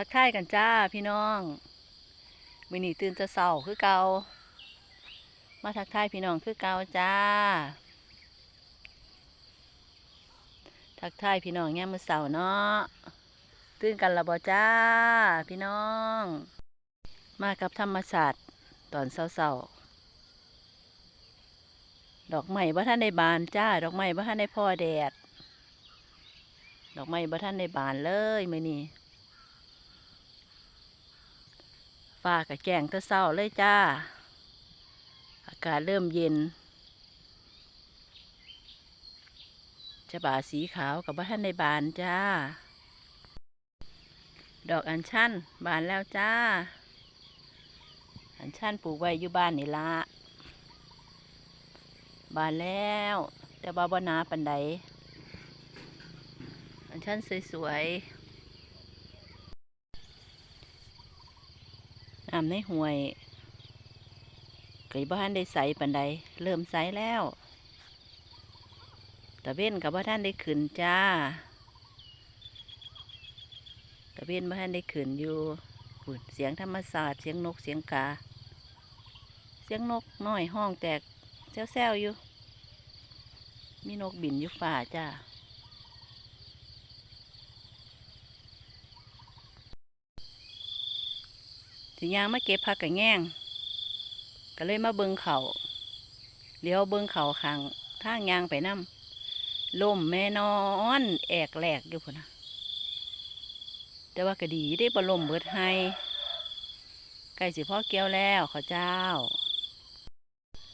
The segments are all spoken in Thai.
ทักทายกันจ้าพี่น้องมือนีตื่นแต่เช้าคือเกามาทักทายพี่น้องคือเกาจ้า ทักทายพี่น้องยามมื้อเช้าเนาะตื่นกันละบ่จ้า พี่น้อง มากับธรรมศาสตร์ตอนเช้าๆดอกไม้บ่ทันได้บานจ้า ดอกไม้บ่ทันได้พ่อแดด ดอกไม้บ่ทันได้บานเลยมือนี้ ฟ้ากับแจ้งแตะเศร้าเลยจ้า อากาศเริ่มเย็นจะบาสีขาวกับบ้านในบานจ้า ดอกอัญชันบานแล้วจ้า อัญชันปลูกไว้อยู่บ้านนี่ละบานแล้ว แต่บาบนาปันใดอัญชันสวยๆ น้ำในห่วยไก่บ้านได้ใสปันใด เริ่มใสแล้วตะเว้นกับบ้านได้ขึ้นจ้าตะเว้นบ้านได้ขึ้นอยู่ฝุ่นเสียงธรรมศาสตร์เสียงนกเสียงกา เสียงนกน้อยห้องแตกแซวๆอยู่ มีนกบินอยู่ฝ่าจ้า สิยางมาเก็บผักกะแง่งก็เลยมาเบิงเขาเลี้ยวเบิงเขาขางทางยางไปน้ำล่มแม่นอนแอกแหลกอยู่พุ่นนะแต่ว่าก็ดีได้บลมเบิดให้ใกล้สิพ่อเกี้ยวแล้วขาเจ้า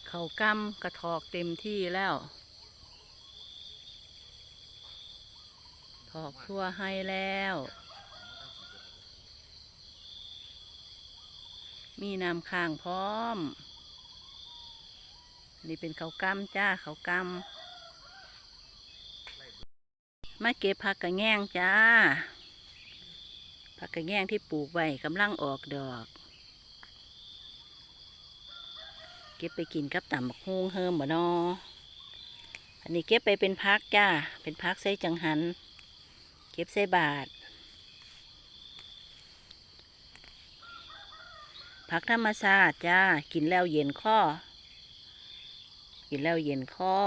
เขากำกระทอกเต็มที่แล้วถอกทั่วให้แล้ว มีน้ำข้างพร้อม นี่เป็นเขากำจ้าเขากำมาเก็บผักกระแง่งจ้า ผักกระแง่งที่ปลูกไว้กำลังออกดอก เก็บไปกินกับต่ำบักฮงเฮิมบ่นออันนี้เก็บไปเป็นพักจ้า เป็นพักใส่จังหัน เก็บใส่บาท ผักธรรมชาติจ้า กินแล้วเย็นข้อ กินแล้วเย็นข้อ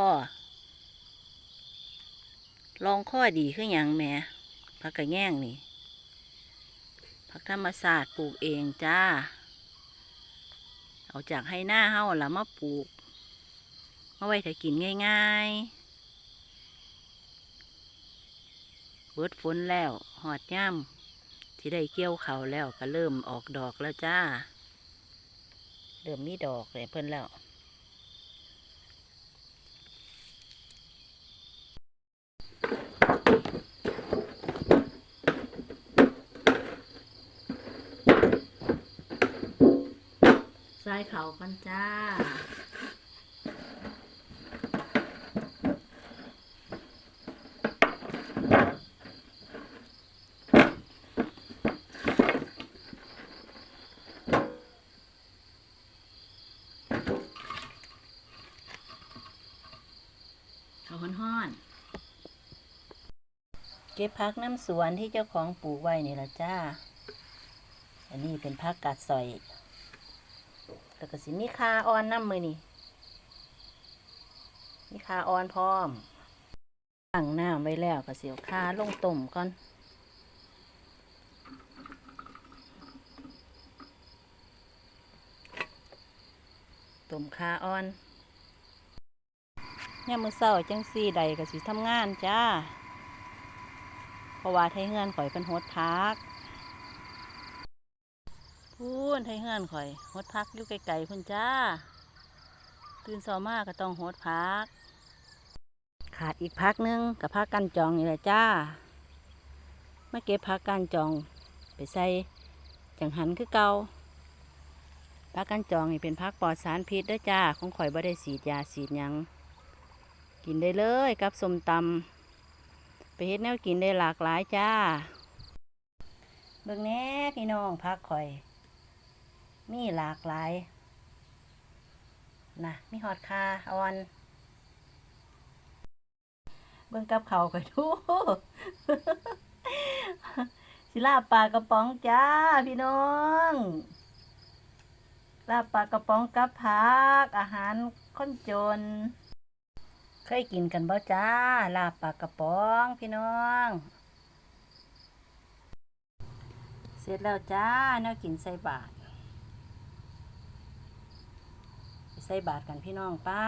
ลองข้อดีขึ้นอย่างแม่ผักกระแง่งนี่ ผักธรรมชาติปลูกเองจ้า เอาจากให้หน้าเฮาละมาปลูกมาไว้ถ้ากินง่ายๆ เบิดฝนแล้ว หอดย่ำที่ได้เกี่ยวเขาแล้วก็เริ่มออกดอกแล้วจ้า เริ่มมีดอกเลยเพิ่นแล้วใส่เขากันจ้าเขาห้อนๆ เก็บพักน้ำสวนที่เจ้าของปลูกไว้นี่ละจ้า อันนี้เป็นพักกาดสอย แล้วก็สิมีคาออนน้ำมือนี่ มีคาออนพร้อมตั้งน้ำไว้แล้วก็เสียวคาลงต้มก่อนต้มคาออนเนี่ยามมือเศร้าจังซี่ใดก็สิทำงานจ้า เพราะว่าไทเฮือนข่อยเป็นโฮดพักพูนไทเฮือนข่อยโฮดพักอยู่ไกลๆพุ่นจ้า ตื่นเช้ามาก็ต้องโฮดพัก ขาดอีกพักหนึงกับพักกันจองนี่แหละจ้ามาเก็บพักกันจองไปใส่จังหันคือเกาพักกันจองนี่เป็นพักปลอดสารพิษด้อจ้า ของข่อยบ่ได้สีดยาสีดยัง กินได้เลยกับสมตำ ไปเฮ็ดแนวกินได้หลากหลายจ้า เบิ่งแน่พี่น้องพักข่อย มีหลากหลายนะมีฮอดคาออน เบิ่งกับเขาวข่อยดูสิสิลาปลากระป๋องจ้าพี่น้องลาปลากระป๋องกับผักอาหารคนจน เคยกินกันบ่จ้า ลาบปลากระป๋องพี่น้อง เสร็จแล้วจ้าเนากินใส่บาทไปใส่บาทกันพี่น้องป้า